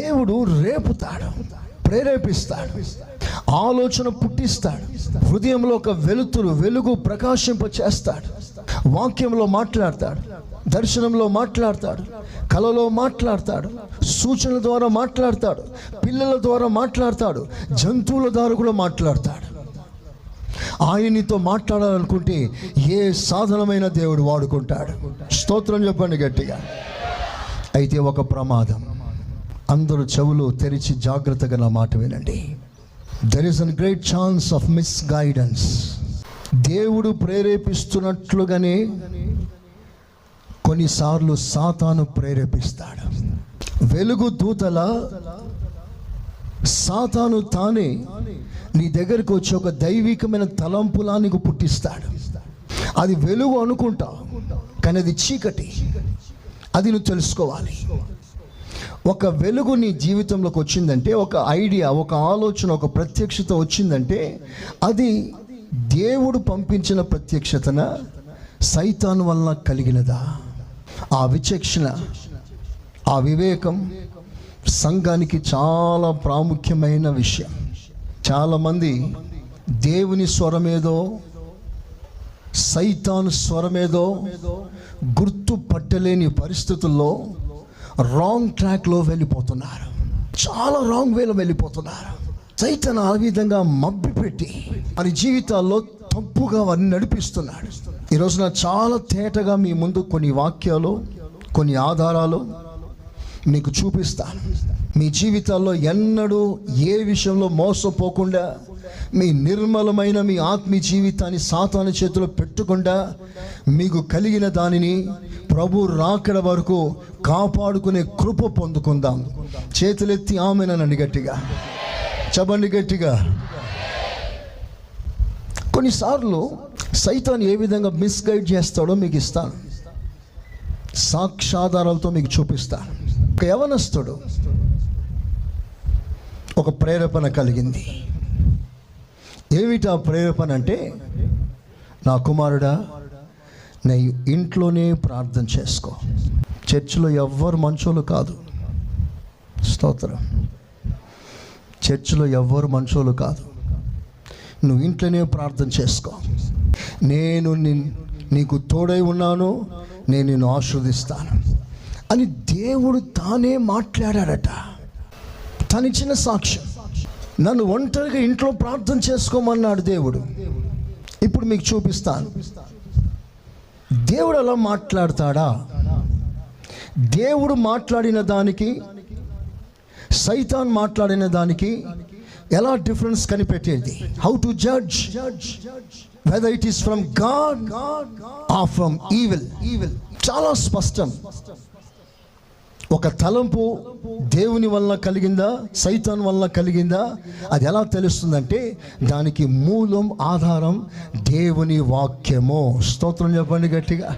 దేవుడు రేపుతాడు ప్రేరేపిస్తాడు ఆలోచన పుట్టిస్తాడు హృదయంలో ఒక వెలుతురు వెలుగు ప్రకాశింప చేస్తాడు వాక్యంలో మాట్లాడతాడు దర్శనంలో మాట్లాడతాడు కలలో మాట్లాడతాడు సూచనల ద్వారా మాట్లాడతాడు పిల్లల ద్వారా మాట్లాడతాడు జంతువుల ద్వారా కూడా మాట్లాడతాడు. ఆయనతో మాట్లాడాలనుకుంటే ఏ సాధనమైన దేవుడు వాడుకుంటాడు? స్తోత్రం చెప్పండి గట్టిగా. అయితే ఒక ప్రమాదం. అందరూ చెవులు తెరిచి జాగ్రత్తగా నా మాట వినండి. There is an great chance of misguidance దేవుడు ప్రేరేపిస్తున్నట్లుగానే కొన్నిసార్లు సాతాను ప్రేరేపిస్తాడు. వెలుగు దూతల సాతాను తానే నీ దగ్గరకు వచ్చి ఒక దైవికమైన తలంపులా నీకు పుట్టిస్తాడు. అది వెలుగు అనుకుంటావు కానీ అది చీకటి. అది నువ్వు తెలుసుకోవాలి. ఒక వెలుగు నీ జీవితంలోకి వచ్చిందంటే ఒక ఐడియా ఒక ఆలోచన ఒక ప్రత్యక్షత వచ్చిందంటే అది దేవుడు పంపించిన ప్రత్యక్షతన సైతాన్ వలన కలిగినదా? ఆ విచక్షణ ఆ వివేకం సంఘానికి చాలా ప్రాముఖ్యమైన విషయం. చాలామంది దేవుని స్వరమేదో సైతాను స్వరమేదో గుర్తుపట్టలేని పరిస్థితుల్లో రాంగ్ ట్రాక్లో వెళ్ళిపోతున్నారు. చాలా రాంగ్ వేలో వెళ్ళిపోతున్నారు. సైతాన్ ఆ విధంగా మబ్బిపెట్టి వారి జీవితాల్లో తప్పుగా వారిని నడిపిస్తున్నాడు. ఈ రోజున చాలా తేటగా మీ ముందు కొన్ని వాక్యాలు కొన్ని ఆధారాలు మీకు చూపిస్తాను. మీ జీవితాల్లో ఎన్నడూ ఏ విషయంలో మోసపోకుండా మీ నిర్మలమైన మీ ఆత్మీయ జీవితాన్ని సాతాను చేతిలో పెట్టకుండా మీకు కలిగిన దానిని ప్రభు రాకడ వరకు కాపాడుకునే కృప పొందుకుందాం. చేతులెత్తి ఆమెనని గట్టిగా. చెప్పండి గట్టిగా. కొన్నిసార్లు సైతాన్ని ఏ విధంగా మిస్గైడ్ చేస్తాడో మీకు ఇస్తాను. సాక్షాధారాలతో మీకు చూపిస్తాను. ఒక యవనస్తుడు ఒక ప్రేరేపణ కలిగింది. ఏమిటి ఆ ప్రేరేపణ అంటే? నా కుమారుడా నీ ఇంట్లోనే ప్రార్థన చేసుకో. చర్చిలో ఎవ్వరు మంచోళ్ళు కాదు. స్తోత్రం. చర్చిలో ఎవ్వరు మంచోళ్ళు కాదు. నువ్వు ఇంట్లోనే ప్రార్థన చేసుకో. నేను నీకు తోడై ఉన్నాను నేను నిన్ను ఆశీర్వదిస్తాను అని దేవుడు తానే మాట్లాడాడట. తనిచ్చిన సాక్ష్యం. నన్ను ఒంటరిగా ఇంట్లో ప్రార్థన చేసుకోమన్నాడు దేవుడు. ఇప్పుడు మీకు చూపిస్తాను. దేవుడు అలా మాట్లాడతాడా? దేవుడు మాట్లాడిన దానికి సైతాన్ మాట్లాడిన దానికి ఎలా డిఫరెన్స్ కనిపెట్టేది? How to judge whether it is from God ఆ ఫ్రమ్ ఈవిల్ ఈవిల్ చాలా స్పష్టం. ఒక తలంపు దేవుని వల్ల కలిగిందా? సైతాన్ వల్ల కలిగిందా? అది ఎలా తెలుస్తుందంటే దానికి మూలం ఆధారం దేవుని వాక్యము. స్తోత్రం చెప్పండి గట్టిగా.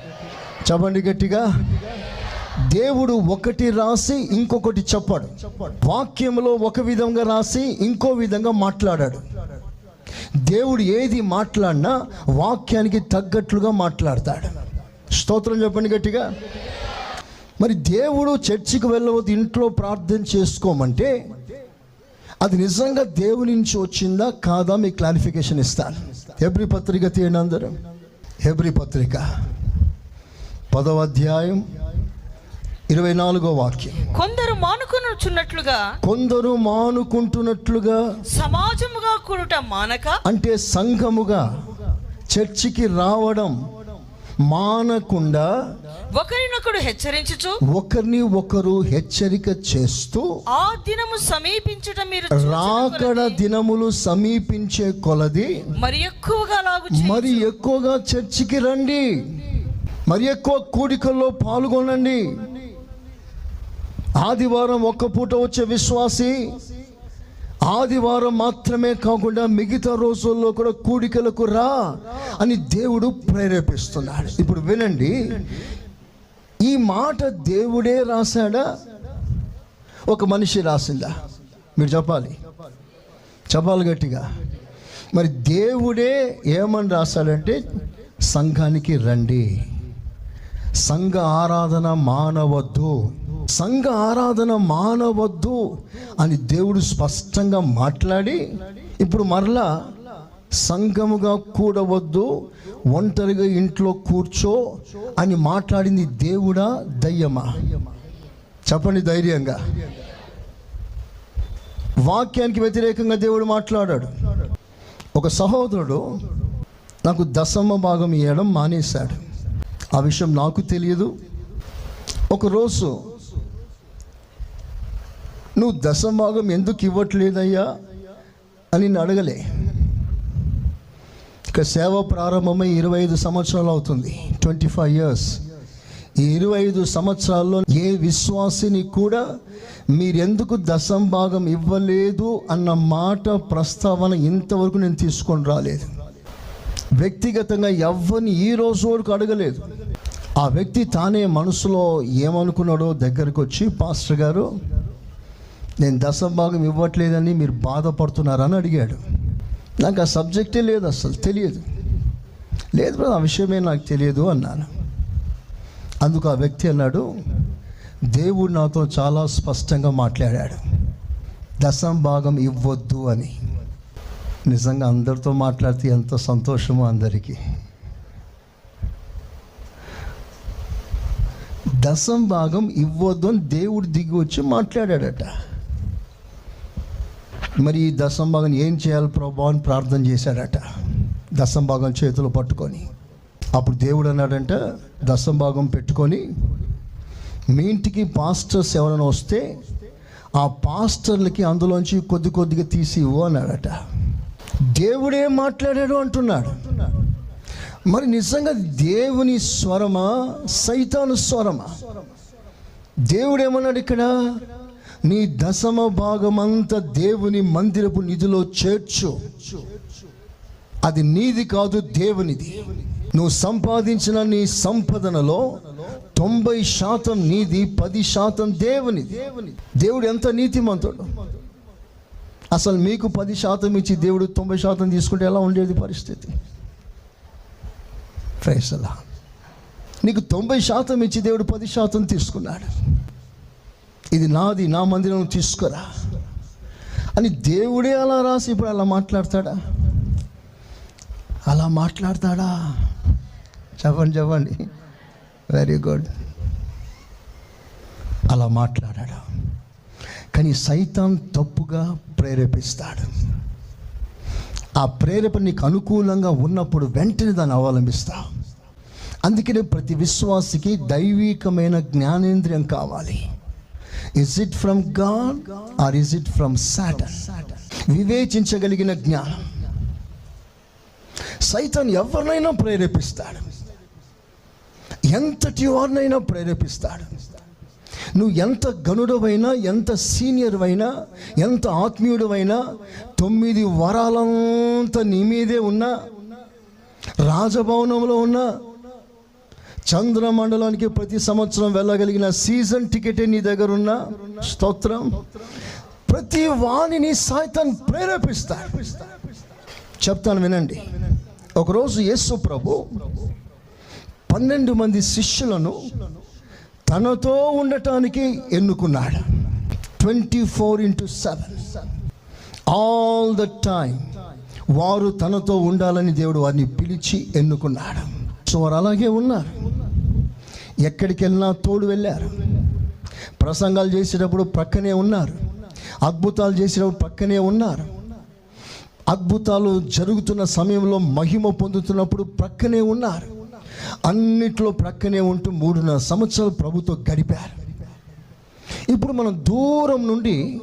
చెప్పండి గట్టిగా. దేవుడు ఒకటి రాసి ఇంకొకటి చెప్పాడు. వాక్యంలో ఒక విధంగా రాసి ఇంకో విధంగా మాట్లాడాడు. దేవుడు ఏది మాట్లాడినా వాక్యానికి తగ్గట్లుగా మాట్లాడతాడు. స్తోత్రం చెప్పండి గట్టిగా. మరి దేవుడు చర్చికి వెళ్ళవద్దు ఇంట్లో ప్రార్థన చేసుకోమంటే అది నిజంగా దేవుని నుంచి వచ్చిందా కాదా మీకు క్లారిఫికేషన్ ఇస్తాను. హెబ్రి పత్రిక తీయండి అందరూ. హెబ్రి పత్రిక పదవ అధ్యాయం ఇరవై నాలుగో వాక్యం. కొందరు మానుకొనుచున్నట్లుగా కొందరు మానుకుంటున్నట్లుగా సమాజముగా కూడుట మానక అంటే సంఘముగా చర్చికి రావడం మానకుండా ఒకరినొకడు హెచ్చరించుచు ఒకరిని ఒకరు హెచ్చరిక చేస్తూ ఆ దినము సమీపించుట మీరు రాకడ దినములు సమీపించే కొలది. మరి ఎక్కువగా లాగు. మరి ఎక్కువగా చర్చికి రండి. మరి ఎక్కువ కూడికల్లో పాల్గొనండి. ఆదివారం ఒక్క పూట వచ్చే విశ్వాసి ఆదివారం మాత్రమే కాకుండా మిగతా రోజుల్లో కూడా కూడికలకు రా అని దేవుడు ప్రేరేపిస్తున్నాడు. ఇప్పుడు వినండి. ఈ మాట దేవుడే రాశాడా? ఒక మనిషి రాసిందా? మీరు చెప్పాలి. చెప్పాలి గట్టిగా. మరి దేవుడే ఏమని రాశాడంటే సంఘానికి రండి. సంఘ ఆరాధన మానవద్దు. సంఘ ఆరాధన మానవద్దు అని దేవుడు స్పష్టంగా మాట్లాడి ఇప్పుడు మరలా సంఘముగా కూడవద్దు ఒంటరిగా ఇంట్లో కూర్చో అని మాట్లాడింది దేవుడా దయ్యమా? చెప్పండి ధైర్యంగా. వాక్యానికి వ్యతిరేకంగా దేవుడు మాట్లాడాడు. ఒక సహోదరుడు నాకు దశమ భాగం ఇవ్వడం మానేశాడు. ఆ విషయం నాకు తెలియదు. ఒకరోజు నువ్వు దశభాగం ఎందుకు ఇవ్వట్లేదయ్యా అని నేను అడగలే. ఇక సేవ ప్రారంభమై ఇరవై ఐదు సంవత్సరాలు అవుతుంది. Twenty five years. ఈ ఇరవై ఐదు సంవత్సరాల్లో ఏ విశ్వాసిని కూడా మీరెందుకు దశం భాగం ఇవ్వలేదు అన్న మాట ప్రస్తావన ఇంతవరకు నేను తీసుకొని రాలేదు. వ్యక్తిగతంగా ఎవ్వరిని ఈ రోజు వరకు అడగలేదు. ఆ వ్యక్తి తానే మనసులో ఏమనుకున్నాడో దగ్గరకు వచ్చి పాస్టర్ గారు నేను దశం భాగం ఇవ్వట్లేదని మీరు బాధపడుతున్నారని అడిగాడు. నాకు ఆ సబ్జెక్టే లేదు అసలు తెలియదు. లేదు బ్రదర్, ఆ విషయమే నాకు తెలియదు అన్నాను. అందుకు ఆ వ్యక్తి అన్నాడు దేవుడు నాతో చాలా స్పష్టంగా మాట్లాడాడు. దశం భాగం ఇవ్వద్దు అని. నిజంగా అందరితో మాట్లాడితే ఎంత సంతోషమో అందరికీ. దశం భాగం ఇవ్వద్దు అని దేవుడు దిగి వచ్చి మాట్లాడాడట. మరి ఈ దశం భాగం ఏం చేయాలి ప్రభా అని ప్రార్థన చేశాడట దశం భాగం చేతులు పట్టుకొని. అప్పుడు దేవుడు అన్నాడంట దశం భాగం పెట్టుకొని మీ ఇంటికి పాస్టర్స్ ఎవరైనా వస్తే ఆ పాస్టర్లకి అందులోంచి కొద్ది కొద్దిగా తీసి ఇవ్వు అన్నాడట. దేవుడే మాట్లాడాడు అంటున్నాడు. మరి నిజంగా దేవుని స్వరమా సైతాను స్వరమా? దేవుడు ఏమన్నాడు ఇక్కడ? నీ దశమ భాగమంతా దేవుని మందిరపు నిధిలో చేర్చు. అది నీది కాదు దేవునిది. నువ్వు సంపాదించిన నీ సంపదనలో తొంభై శాతం నీది పది శాతం దేవుని దేవుడు ఎంత నీతిమంతుడు? అసలు మీకు పది శాతం ఇచ్చి దేవుడు తొంభై శాతం తీసుకుంటే ఎలా ఉండేది పరిస్థితి? ఫైసలా నీకు తొంభై శాతం ఇచ్చి దేవుడు పది శాతం తీసుకున్నాడు. ఇది నాది నా మందిరం తీసుకురా. అని దేవుడే అలా రాసి ఇప్పుడు అలా మాట్లాడతాడా? అలా మాట్లాడతాడా? చెప్పండి చెప్పండి. వెరీ గుడ్ అలా మాట్లాడాడు? కానీ సైతాన్ తప్పుగా ప్రేరేపిస్తాడు. ఆ ప్రేరేపణ నీకు అనుకూలంగా ఉన్నప్పుడు వెంటనే దాన్ని అవలంబిస్తావు అందుకనే ప్రతి విశ్వాసికి దైవికమైన జ్ఞానేంద్రియం కావాలి. Is it from God or is it from Satan వివేచించగలిగిన జ్ఞానం. సైతన్ ఎవరినైనా ప్రేరేపిస్తాడు. ఎంతటి వారినైనా ప్రేరేపిస్తాడు. నువ్వు ఎంత గనుడవైనా ఎంత సీనియర్ అయినా ఎంత ఆత్మీయుడవైనా తొమ్మిది వరాలంతా నీ మీదే ఉన్నా రాజభవనంలో ఉన్నా చంద్రమండలానికి ప్రతి సంవత్సరం వెళ్ళగలిగిన సీజన్ టికెటే నీ దగ్గర ఉన్న స్తోత్రం. ప్రతి వాణిని సాయితాన్ ప్రేరేపిస్తా చెప్తాను వినండి. ఒకరోజు యేసు ప్రభు పన్నెండు మంది శిష్యులను తనతో ఉండటానికి ఎన్నుకున్నాడు. Twenty four into seven. All the time వారు తనతో ఉండాలని దేవుడు వారిని పిలిచి ఎన్నుకున్నాడు. సో వారు అలాగే ఉన్నారు. ఎక్కడికి వెళ్ళినా తోడు వెళ్ళారు. ప్రసంగాలు చేసేటప్పుడు ప్రక్కనే ఉన్నారు. అద్భుతాలు చేసేటప్పుడు ప్రక్కనే ఉన్నారు. అద్భుతాలు జరుగుతున్న సమయంలో మహిమ పొందుతున్నప్పుడు ప్రక్కనే ఉన్నారు. అన్నిట్లో ప్రక్కనే ఉంటూ మూడున్నర సంవత్సరాలు ప్రభుతో గడిపారు. ఇప్పుడు మనం దూరం నుండి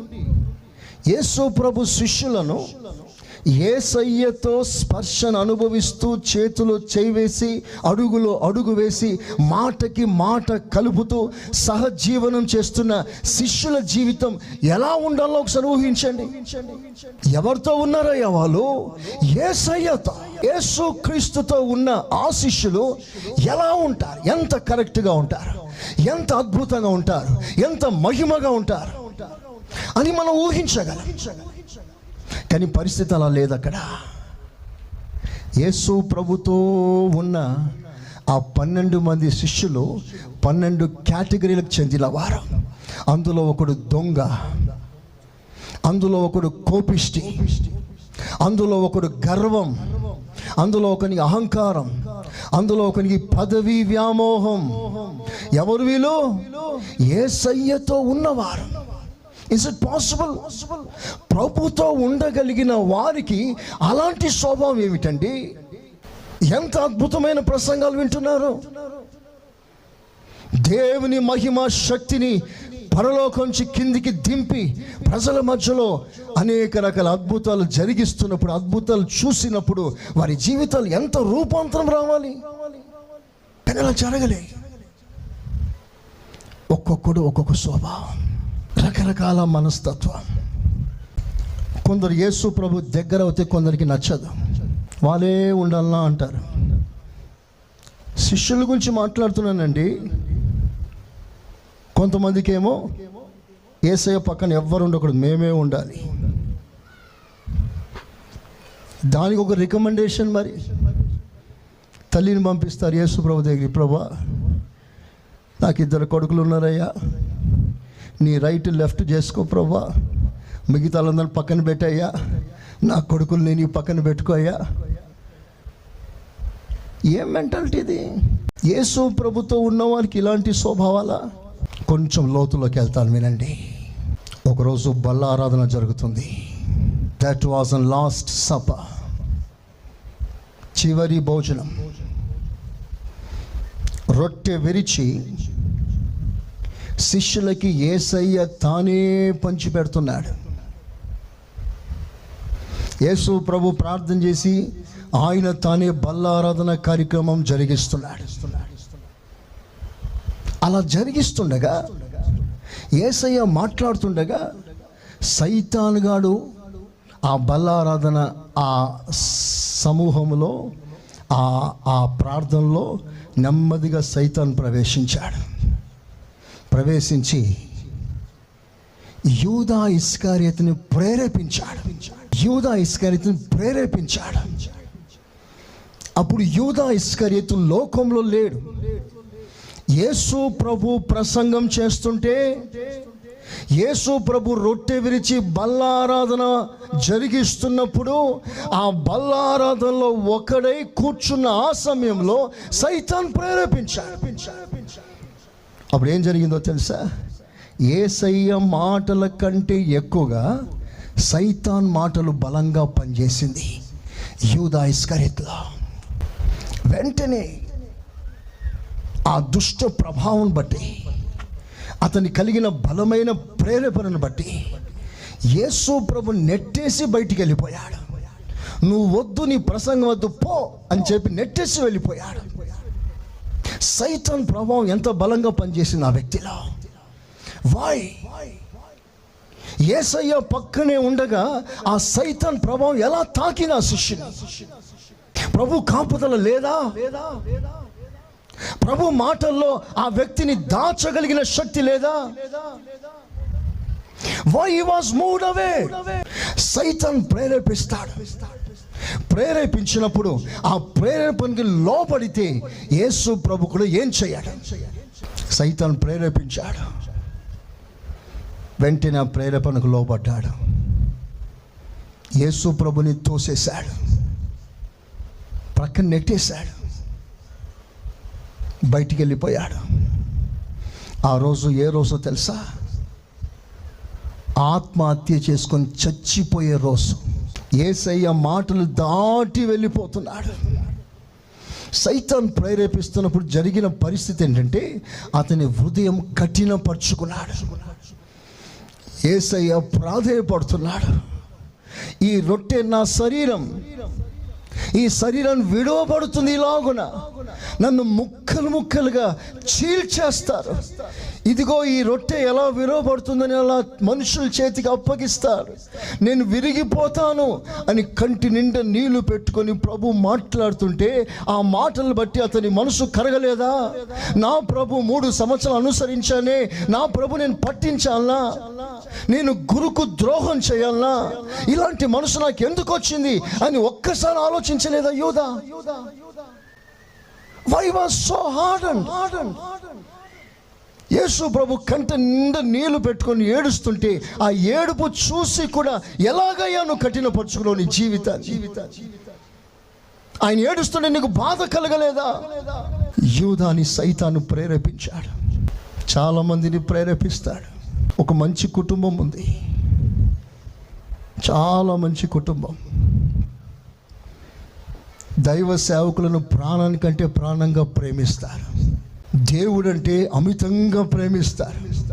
యేసు ప్రభు శిష్యులను ఏసయ్యతో స్పర్శను అనుభవిస్తూ చేతులు చేయివేసి అడుగులో అడుగు వేసి మాటకి మాట కలుపుతూ సహజీవనం చేస్తున్న శిష్యుల జీవితం ఎలా ఉండాలో ఒకసారి ఊహించండి. ఎవరితో ఉన్నారయ్యా వాళ్ళు? ఏసయ్యతో యేసు క్రీస్తుతో ఉన్న ఆ శిష్యులు ఎలా ఉంటారు? ఎంత కరెక్ట్గా ఉంటారు? ఎంత అద్భుతంగా ఉంటారు? ఎంత మహిమగా ఉంటారు? అని మనం ఊహించగలం. కానీ పరిస్థితి అలా లేదు అక్కడ. యేసు ప్రభుతో ఉన్న ఆ పన్నెండు మంది శిష్యులు పన్నెండు కేటగిరీలకు చెందిన వారు. అందులో ఒకడు దొంగ అందులో ఒకడు కోపిష్టి అందులో ఒకడు గర్వం అందులో ఒకనికి అహంకారం అందులో ఒకనికి పదవి వ్యామోహం. ఎవరు వీళ్ళు? ఏ సయ్యతో ఉన్నవారు. ఇస్ ఇట్ పాసిబుల్ ప్రభుతో ఉండగలిగిన వారికి అలాంటి స్వభావం ఏమిటండి? ఎంత అద్భుతమైన ప్రసంగాలు వింటున్నారు. దేవుని మహిమ శక్తిని పరలోకంచి కిందికి దింపి ప్రజల మధ్యలో అనేక రకాల అద్భుతాలు జరిగిస్తున్నప్పుడు అద్భుతాలు చూసినప్పుడు వారి జీవితాలు ఎంత రూపాంతరం రావాలి? కానీ అలా జరగలే. ఒక్కొక్కడు ఒక్కొక్క స్వభావం. రకరకాల మనస్తత్వం. కొందరు యేసు ప్రభు దగ్గర అవుతే కొందరికి నచ్చదు. వాళ్ళే ఉండాలన్నా అంటారు. శిష్యుల గురించి మాట్లాడుతున్నానండి. కొంతమందికి ఏమో ఏసయ్య పక్కన ఎవ్వరు ఉండకూడదు మేమే ఉండాలి. దానికి ఒక రికమెండేషన్ మరి. తల్లిని పంపిస్తారు యేసు ప్రభు దగ్గరికి. ప్రభా నాకు ఇద్దరు కొడుకులు ఉన్నారయ్యా. నీ రైట్ లెఫ్ట్ చేసుకో ప్రభా మిగతా వాళ్ళందరూ పక్కన పెట్టయ్యా. నా కొడుకుల్ని నీ పక్కన పెట్టుకోయ్యా ఏం మెంటాలిటీ ఇది? యేసు ప్రభుతో ఉన్న వారికి ఇలాంటి స్వభావాలా? కొంచెం లోతులోకి వెళ్తాను వినండి. ఒకరోజు బల్ల ఆరాధన జరుగుతుంది. That was an last supper చివరి భోజనం. రొట్టె విరిచి శిష్యులకి ఏసయ్య తానే పంచిపెడుతున్నాడు. యేసు ప్రభు ప్రార్థన చేసి ఆయన తానే బల్లారాధన కార్యక్రమం జరిగిస్తున్నాడు. అలా జరిగిస్తుండగా ఏసయ్య మాట్లాడుతుండగా సైతానుగాడు ఆ బల్లారాధన ఆ సమూహంలో ఆ ఆ ప్రార్థనలో నెమ్మదిగా సైతాన్ ప్రవేశించాడు. ప్రవేశించి యూదా ఇస్కార్యతను ప్రేరేపించాడు. యూదా ఇస్కార్యతను ప్రేరేపించాడు. అప్పుడు యూదా ఇస్కరియతు లోకంలో లేడు. యేసు ప్రభు ప్రసంగం చేస్తుంటే యేసు ప్రభు రొట్టె విరిచి బల్లారాధన జరిగిస్తున్నప్పుడు ఆ బల్లారాధనలో ఒకడై కూర్చున్న ఆ సమయంలో సైతాన్ ప్రేరేపించాడు. అప్పుడు ఏం జరిగిందో తెలుసా? ఏసయ్య మాటల కంటే ఎక్కువగా సైతాన్ మాటలు బలంగా పనిచేసింది యూదా ఇస్కరిత్లో. వెంటనే ఆ దుష్ట ప్రభావం బట్టి అతని కలిగిన బలమైన ప్రేరేపణను బట్టి యేసు ప్రభు నెట్టేసి బయటికి వెళ్ళిపోయాడు. నువ్వు వద్దు నీ ప్రసంగం వద్దు పో అని చెప్పి నెట్టేసి వెళ్ళిపోయాడు. సైతాన్ ప్రభావం ఎంత బలంగా పనిచేసింది ఆ వ్యక్తిలో? వాయ్ ఏసయ్య పక్కనే ఉండగా ఆ సైతాన్ ప్రభావం ఎలా తాకిన శిష్యుని? ప్రభు కాపుదల లేదా? ప్రభు మాటల్లో ఆ వ్యక్తిని దాచగలిగిన శక్తి లేదా? వై వాజ్ మూడ్ అవే సైతాన్ ప్రేరేపిస్తాడు. ప్రేరేపించినప్పుడు ఆ ప్రేరేపణకి లోపడితే యేసు ప్రభు కూడా ఏం చేయాడు? సైతాన్ ప్రేరేపించాడు. వెంటనే ఆ ప్రేరేపణకు లోపడ్డాడు యేసు ప్రభుని తోసేశాడు. ప్రక్కన నెట్టేశాడు. బయటికి వెళ్ళిపోయాడు ఆ రోజు ఏ రోజో తెలుసా? ఆత్మహత్య చేసుకొని చచ్చిపోయే రోజు. ఏసయ్య మాటలు దాటి వెళ్ళిపోతున్నాడు. సైతాన్ ప్రేరేపిస్తున్నప్పుడు జరిగిన పరిస్థితి ఏంటంటే అతని హృదయం కఠినపరుచుకున్నాడు. ఏసయ్య ప్రాధేయపడుతున్నాడు. ఈ రొట్టె నా శరీరం. ఈ శరీరం విడవబడుతుంది ఇలాగున నన్ను ముక్కలు ముక్కలుగా చీల్చేస్తారు. ఇదిగో ఈ రొట్టె ఎలా విరవబడుతుందని అలా మనుషుల చేతికి అప్పగిస్తారు. నేను విరిగిపోతాను అని కంటి నిండా నీళ్ళు పెట్టుకొని ప్రభు మాట్లాడుతుంటే ఆ మాటలు బట్టి అతని మనసు కరగలేదా? నా ప్రభు మూడు సంవత్సరాలు అనుసరించానే నా ప్రభు నేను పట్టించాలనా నేను గురుకు ద్రోహం చేయాలనా ఇలాంటి మనసు నాకు ఎందుకు వచ్చింది అని ఒక్కసారి ఆలోచించలేదా యోధా why was so hard and యేసు ప్రభు కంట నిండా నీళ్ళు పెట్టుకొని ఏడుస్తుంటే ఆ ఏడుపు చూసి కూడా ఎలాగయ్యా నువ్వు కఠినపరుచుకున్నావు నీ జీవిత జీవిత ఆయన ఏడుస్తుంటే నీకు బాధ కలగలేదా? యూదాని సైతాను ప్రేరేపించాడు. చాలా మందిని ప్రేరేపిస్తాడు. ఒక మంచి కుటుంబం ఉంది. చాలా మంచి కుటుంబం. దైవ సేవకులను ప్రాణానికంటే ప్రాణంగా ప్రేమిస్తారు. దేవుడంటే అమితంగా ప్రేమిస్తారు.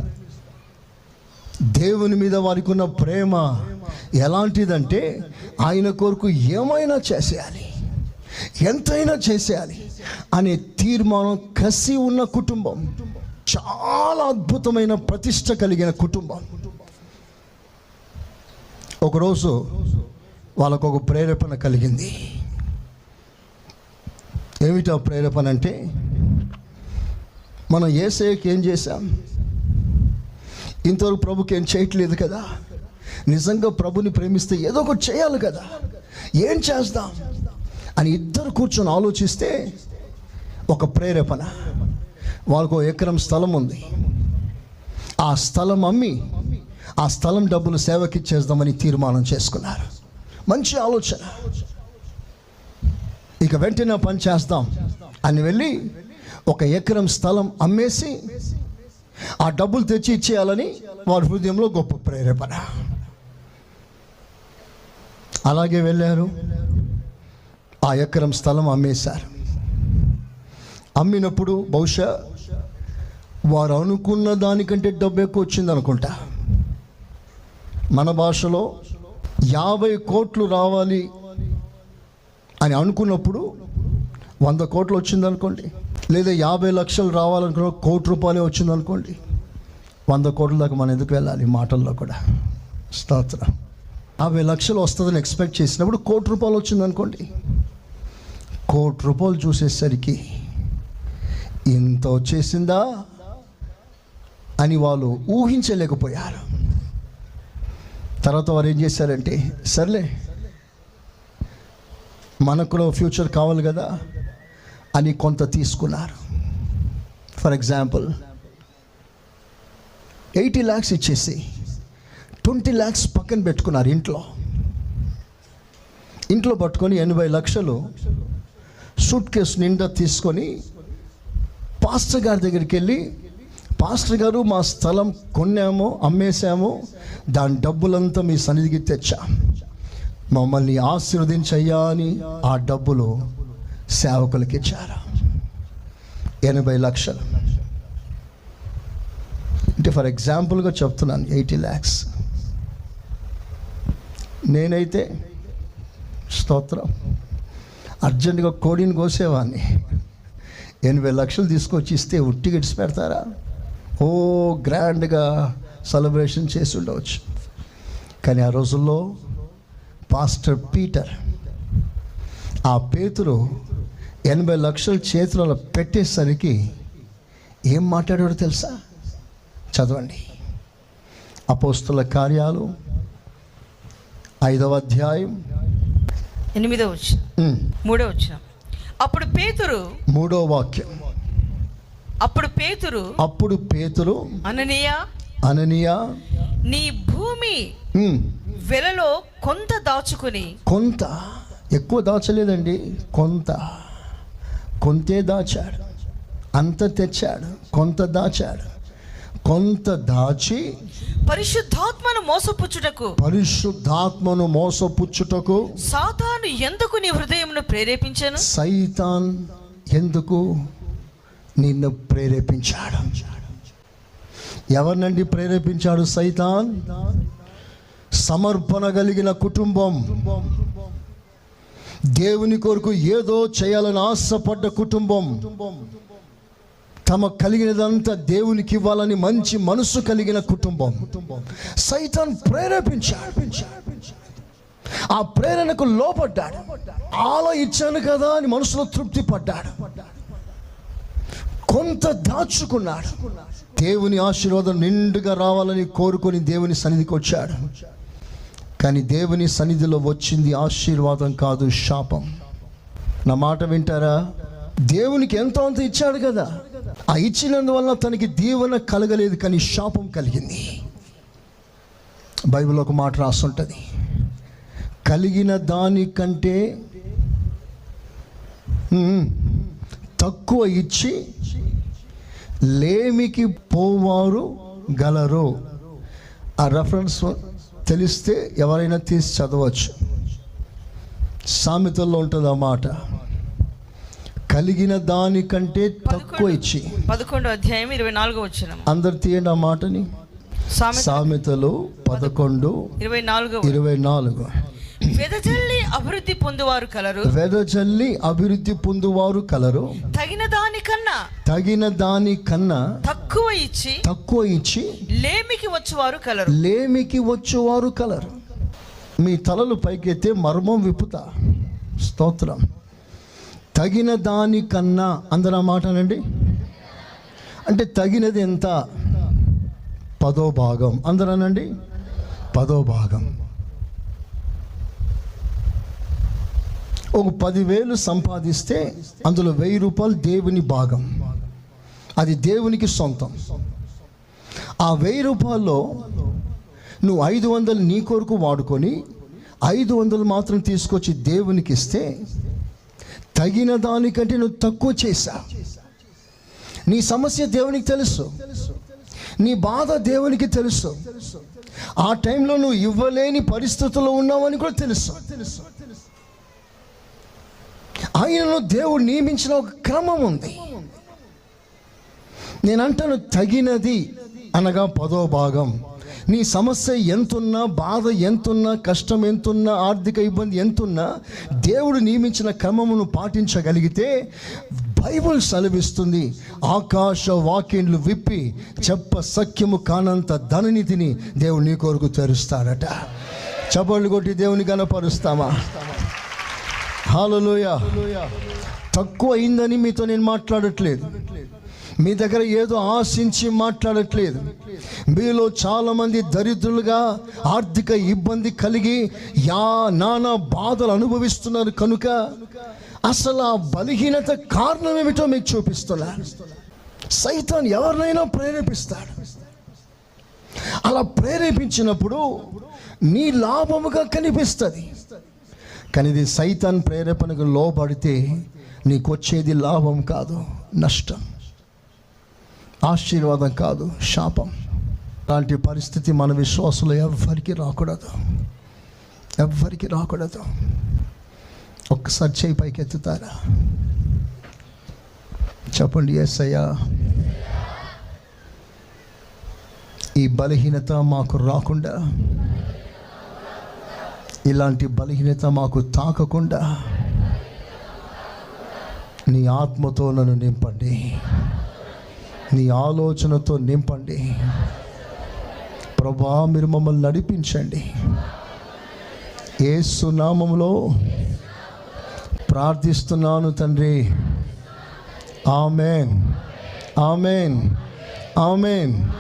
దేవుని మీద వారికి ఉన్న ప్రేమ ఎలాంటిదంటే ఆయన కొరకు ఏమైనా చేసేయాలి ఎంతైనా చేసేయాలి అనే తీర్మానం కసి ఉన్న కుటుంబం చాలా అద్భుతమైన ప్రతిష్ట కలిగిన కుటుంబం. ఒకరోజు వాళ్ళకు ఒక ప్రేరేపణ కలిగింది. ఏమిటా ప్రేరేపణ అంటే మనం ఏసఐకి ఏం చేశాం? ఇంతవరకు ప్రభుకి ఏం చేయట్లేదు కదా? నిజంగా ప్రభుని ప్రేమిస్తే ఏదో ఒకటి చేయాలి కదా? ఏం చేస్తాం? అని ఇద్దరు కూర్చొని ఆలోచిస్తే ఒక ప్రేరేపణ. వాళ్ళకు ఎకరం స్థలం ఉంది. ఆ స్థలం అమ్మి ఆ స్థలం డబ్బులు సేవకిచ్చేద్దామని తీర్మానం చేసుకున్నారు. మంచి ఆలోచన. ఇక వెంటనే పని చేస్తాం. అని వెళ్ళి ఒక ఎకరం స్థలం అమ్మేసి ఆ డబ్బులు తెచ్చి ఇచ్చేయాలని వారి హృదయంలో గొప్ప ప్రేరేపణ. అలాగే వెళ్ళారు. ఆ ఎకరం స్థలం అమ్మేశారు. అమ్మినప్పుడు బహుశా వారు అనుకున్న దానికంటే డబ్బు ఎక్కువ వచ్చింది అనుకుంటా. మన భాషలో యాభై కోట్లు రావాలి అని అనుకున్నప్పుడు వంద కోట్లు వచ్చింది అనుకోండి. లేదా యాభై లక్షలు రావాలనుకున్న కోటి రూపాయలే వచ్చిందనుకోండి వంద కోట్ల దాకా మనం ఎందుకు వెళ్ళాలి? మాటల్లో కూడా. స్తోత్ర. యాభై లక్షలు వస్తుందని ఎక్స్పెక్ట్ చేసినప్పుడు కోటి రూపాయలు వచ్చిందనుకోండి కోటి రూపాయలు చూసేసరికి ఇంత వచ్చేసిందా అని వాళ్ళు ఊహించలేకపోయారు. తర్వాత వారు ఏం చేశారంటే సర్లే మనకు కూడా ఫ్యూచర్ కావాలి కదా. అని కొంత తీసుకున్నారు. ఫర్ ఎగ్జాంపుల్ ఎయిటీ ల్యాక్స్ ఇచ్చేసి ట్వంటీ ల్యాక్స్ పక్కన పెట్టుకున్నారు ఇంట్లో. ఇంట్లో పట్టుకొని ఎనభై లక్షలు సూట్ కేసు నిండా తీసుకొని పాస్టర్ గారి దగ్గరికి వెళ్ళి పాస్టర్ గారు మా స్థలం కొన్నాము అమ్మేశాము దాని డబ్బులంతా మీ సన్నిధికి తెచ్చా. మమ్మల్ని ఆశీర్వదించయ్యా అని ఆ డబ్బులు సేవకులకి ఇచ్చారు ఎనభై లక్షలు. అంటే ఫర్ ఎగ్జాంపుల్గా చెప్తున్నాను ఎయిటీ ల్యాక్స్. నేనైతే స్తోత్రం. అర్జెంటుగా కోడిని కోసేవాడిని ఎనభై లక్షలు తీసుకొచ్చి ఇస్తే ఉట్టి పెడతారా? ఓ గ్రాండ్గా సెలబ్రేషన్ చేసి ఉండవచ్చు. కానీ ఆ రోజుల్లో పాస్టర్ పీటర్ ఆ పేతురు ఎనభై లక్షల చేతులలో పెట్టేసరికి ఏం మాట్లాడాడో తెలుసా? చదవండి. అపోస్తుల కార్యాలు ఐదవ అధ్యాయం. ఎనిమిదో వచ్చిన మూడో వచ్చిన అప్పుడు పేతురు మూడో వాక్యం. అప్పుడు పేతురు అప్పుడు పేతురు అననీయ అననీయ నీ భూమి వెలలో కొంత దాచుకుని కొంత ఎక్కువ దాచలేదండి కొంత. కొంతే దాచాడు. అంత తెచ్చాడు కొంత దాచాడు. కొంత దాచి పరిశుద్ధాత్మను మోసపుచ్చుటకు. పరిశుద్ధాత్మను మోసపుచ్చుటకు సాతాను ఎందుకు నీ హృదయమును ప్రేరేపించను? సైతాన్ ఎందుకు నిన్ను ప్రేరేపించాడు? ఎవరినండి ప్రేరేపించాడు సైతాన్? సమర్పణ కలిగిన కుటుంబం. దేవుని కొరకు ఏదో చేయాలని ఆశపడ్డ కుటుంబం. తమ కలిగినదంతా దేవునికి ఇవ్వాలని మంచి మనసు కలిగిన కుటుంబం. సైతాన్ ప్రేరేపించాడు. ఆ ప్రేరణకు లోపడ్డాడు ఆలో ఇచ్చాను కదా అని మనసులో తృప్తి పడ్డాడు. కొంత దాచుకున్నాడు. దేవుని ఆశీర్వాదం నిండుగా రావాలని కోరుకొని దేవుని సన్నిధికి వచ్చాడు. కానీ దేవుని సన్నిధిలో వచ్చింది ఆశీర్వాదం కాదు శాపం. నా మాట వింటారా? దేవునికి ఎంతో అంత ఇచ్చాడు కదా. ఆ ఇచ్చినందువల్ల తనకి దీవెన కలగలేదు కానీ శాపం కలిగింది. బైబిల్ ఒక మాట రాస్తుంటుంది కలిగిన దానికంటే తక్కువ ఇచ్చి లేమికి పోవారు గలరు. ఆ రెఫరెన్స్ తెలిస్తే ఎవరైనా తీసి చదవచ్చు. సామెతల్లో ఉంటుంది ఆ మాట. కలిగిన దానికంటే తక్కువ ఇచ్చి. పదకొండో అధ్యాయం ఇరవై నాలుగో వచ్చిన అందరు తీయండి ఆ మాటని. సామెతలు పదకొండు ఇరవై నాలుగో ఇరవై నాలుగు. వెదజల్లి అభివృద్ధి పొందువారు కలరు. వెదజల్లి అభివృద్ధి పొందువారు కలరు. తగిన దానికన్నా తగిన దానికన్నా తక్కువ ఇచ్చి తక్కువ ఇచ్చి లేమికి వచ్చువారు కలరు. లేమికి వచ్చేవారు కలరు. మీ తలలు పైకెత్తే మర్మం విప్పుతా. స్తోత్రం. తగిన దానికన్నా అందరూ ఆ మాటనండి అంటే తగినది ఎంత? పదో భాగం. అందరనండి పదో భాగం. ఒక పదివేలు సంపాదిస్తే అందులో వెయ్యి రూపాయలు దేవుని భాగం. అది దేవునికి సొంతం. ఆ వెయ్యి రూపాయల్లో నువ్వు ఐదు వందలు నీ కొరకు వాడుకొని ఐదు వందలు మాత్రం తీసుకొచ్చి దేవునికి ఇస్తే తగిన దానికంటే నువ్వు తక్కువ చేశా. నీ సమస్య దేవునికి తెలుసు. నీ బాధ దేవునికి తెలుసు. ఆ టైంలో నువ్వు ఇవ్వలేని పరిస్థితుల్లో ఉన్నావని కూడా తెలుసు. ఆయనను దేవుడు నియమించిన ఒక క్రమం ఉంది. నేనంటాను తగినది అనగా పదో భాగం. నీ సమస్య ఎంతున్నా బాధ ఎంతున్నా కష్టం ఎంతున్నా ఆర్థిక ఇబ్బంది ఎంతున్నా దేవుడు నియమించిన క్రమమును పాటించగలిగితే బైబుల్ సెలవిస్తుంది. ఆకాశ వాక్యంలు విప్పి చెప్ప సఖ్యము కానంత ధననిధిని దేవుడు నీ కొరకు తెరుస్తాడట. చపళ్ళు కొట్టి దేవుని కనపరుస్తామా హాలలోయ తక్కువ అయిందని మీతో నేను మాట్లాడట్లేదు. మీ దగ్గర ఏదో ఆశించి మాట్లాడట్లేదు. మీలో చాలామంది దరిద్రులుగా ఆర్థిక ఇబ్బంది కలిగి యా నానా బాధలు అనుభవిస్తున్నారు కనుక అసలు ఆ బలహీనత కారణం ఏమిటో మీకు చూపిస్తున్నా. సైతాన్ ఎవరినైనా ప్రేరేపిస్తాడు. అలా ప్రేరేపించినప్పుడు నీ లాభముగా కనిపిస్తుంది. కానీ ఇది సైతాన్ ప్రేరేపణకు లోబడితే నీకు వచ్చేది లాభం కాదు నష్టం. ఆశీర్వాదం కాదు శాపం. అలాంటి పరిస్థితి మన విశ్వాసులు ఎవ్వరికి రాకూడదు. ఎవ్వరికి రాకూడదు. ఒక్కసారి చేయి పైకి ఎత్తుతారా చెప్పండి ఎస్ అయ్యా ఈ బలహీనత మాకు రాకుండా ఇలాంటి బలహీనత మాకు తాకకుండా నీ ఆత్మతో నన్ను నింపండి. నీ ఆలోచనతో నింపండి. ప్రభా మీరు మమ్మల్ని నడిపించండి. ఏ సునామంలో ప్రార్థిస్తున్నాను తండ్రి. ఆమెన్. ఆమెన్. ఆమెన్.